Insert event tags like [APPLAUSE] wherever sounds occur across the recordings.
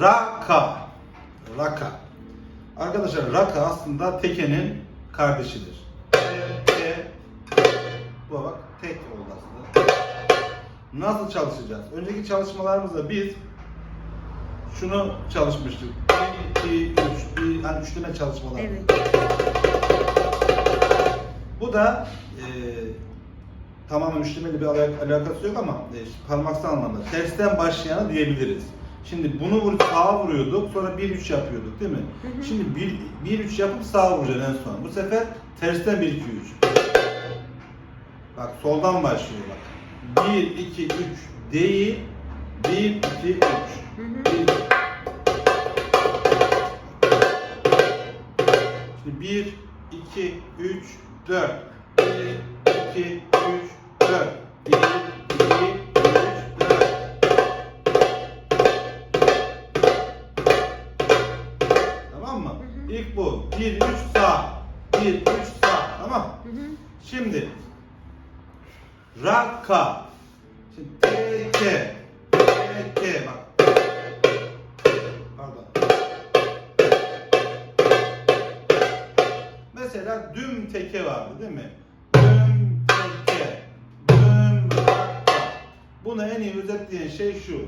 Raka. Raka. Arkadaşlar raka aslında tekenin kardeşidir. Te, bu bak tek oldu aslında. Nasıl çalışacağız? Önceki çalışmalarımızda biz şunu çalışmıştık. 1, 2, 3, bir, hani üçleme çalışmaları. Evet. Bu da e, tamamen üçlemeyle bir alak- alakası yok ama e, parmaksal anlamda tersten başlayanı diyebiliriz. Şimdi bunu vurup sağa vuruyorduk, sonra 1-3 yapıyorduk değil mi? Hı hı. Şimdi 1-3 yapıp sağa vuracaksın en son. Bu sefer tersten 1-2-3. Bak soldan başlıyor bak. 1, 2, 3 değil, 1, 2, 3. Hı hı. 1, 2, 3, 4. 1, 2, 3, 1, 3 sağ. 1, 3 sağ. Tamam. Hı hı. Şimdi Raka. Şimdi T, K. T, K bak. Pardon. Mesela düm teke vardı değil mi? Düm teke. Düm raka. Bunu en iyi özetleyen şey şu.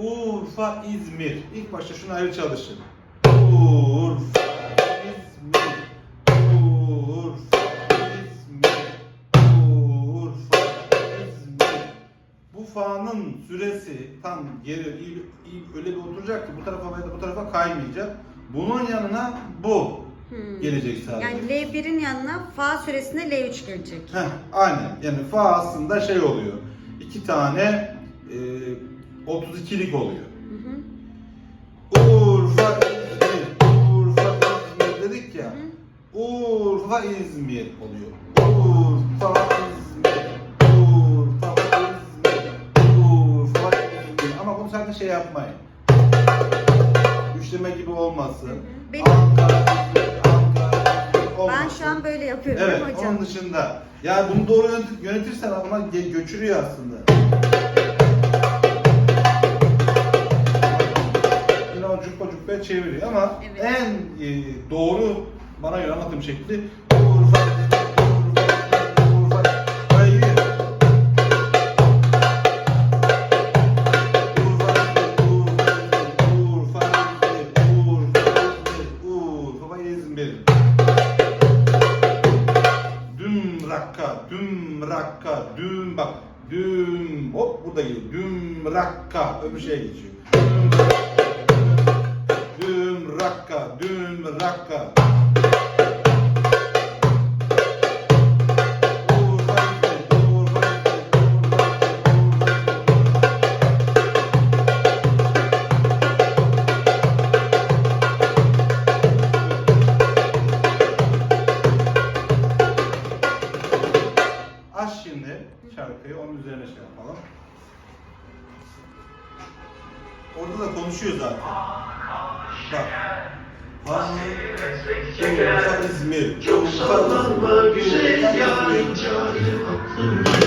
Urfa, İzmir. İlk başta şunu ayrı çalışın. Urfa, süresi tam geri iyi, iyi öyle bir oturacak ki bu tarafa veya bu tarafa kaymayacak. Bunun yanına bu Hmm. gelecek sadece. Yani L1'in yanına fa süresinde L3 gelecek. Heh, aynen. Yani fa aslında şey oluyor. İki tane e, 32'lik oluyor. Hı hı. Urfa, İzmir, Urfa, İzmir dedik ya. Hı. Urfa, İzmir oluyor. Urfa, İzmir, şey yapmayın. Üçleme gibi olmasın. Benim- İzmir, Ankara, İzmir Ben olmasın. şu an böyle yapıyorum Evet, hocam. onun dışında. Ya bunu doğru yönet- yönetirsen ge- göçürüyor aslında. Yine o cukka cukka çeviriyor ama Evet. en e, doğru bana göre anlatım şekli rakka, düm rakka, düm bak, düm hop burada geliyor. Düm rakka öbür şeye geçiyor. Düm rakka, düm rakka. Urfa, Çok Urfa, sallanma güzel yarın canım aklım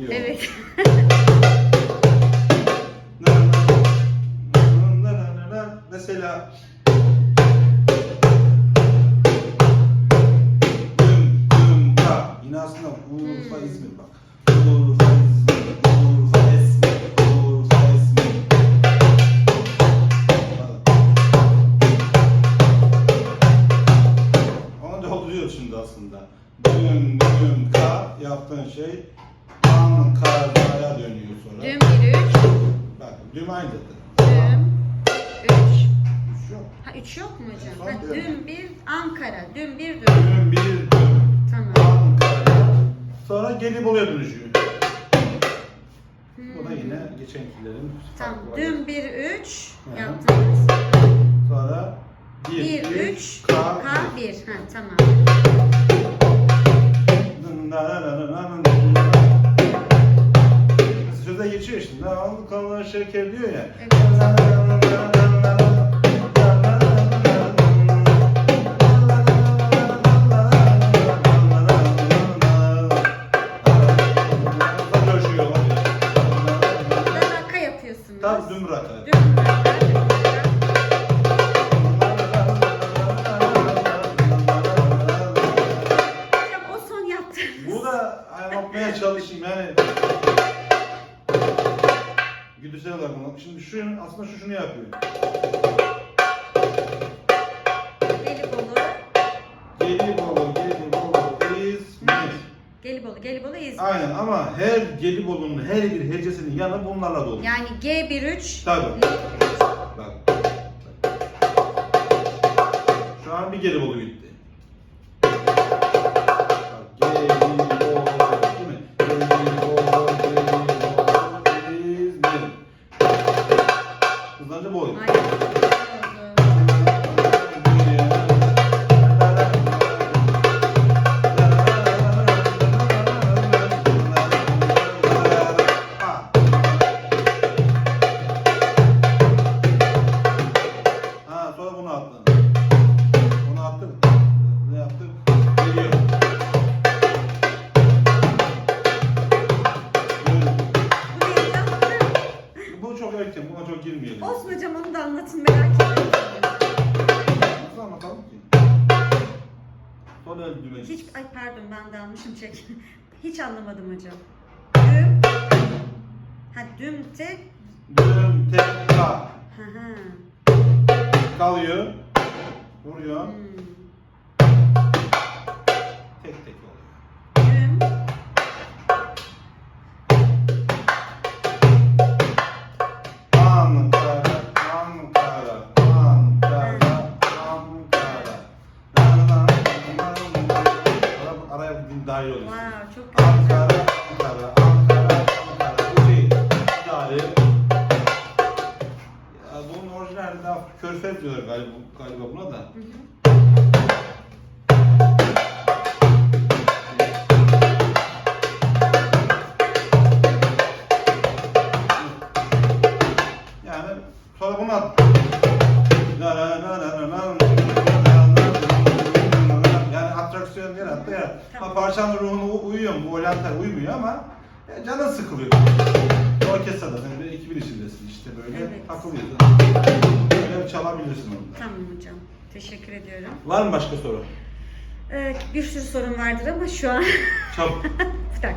geliyor. Evet. [LAUGHS] Mesela düm düm ka. Yine aslında Urfa Hmm. İzmir bak. Urfa İzmir, Urfa İzmir, Urfa İzmir. Onu dolduruyoruz şimdi aslında. Düm düm ka yaptığın şey hocam? Ha, düm bir Ankara. Düm bir düm. Düm bir düm. Tamam. Ankara. Sonra Gelibolu'ya dönüşüyor. Bu da Hmm. yine geçenkilerin Tamam. Düm bir üç Hı yaptınız. Sonra bir, Bir üç, K, bir. Ha tamam. Sözde geçiyor şimdi. Al kalan şeker diyor ya. Evet. Yapmaya çalışayım yani. Güdüsel olarak. Şimdi şu aslında şu şunu yapıyor. Gelibolu. Gelibolu, Gelibolu, İzmir. Gelibolu, Gelibolu İzmir. Aynen ama her Gelibolu'nun her bir hecesinin yanı bunlarla dolu. Yani G13. Tabii. Bak. Şu an bir Gelibolu bitti. Girmeyelim. Olsun hocam onu da anlatın merak ediyorum. Nasıl anlatalım ki? Son el düğmesi. Hiç, ay pardon ben de almışım çek. [LAUGHS] Hiç anlamadım hocam. Düm. Ha düm tek. Düm tek ka. Ha ha. Kalıyor. Vuruyor. Hmm. Körfez diyorlar galiba, galiba buna da. Hı hı. Ya. Parçanın ruhunu u- uyuyor mu? Bu oryantal uymuyor ama e, canın sıkılıyor. Orkestrada sen de 2000 içindesin işte böyle Evet. takılıyorsun. Çalabilirsin onu. Tamam hocam. Teşekkür ediyorum. Var mı başka soru? Ee, bir sürü sorun vardır ama şu an Çabuk. [LAUGHS]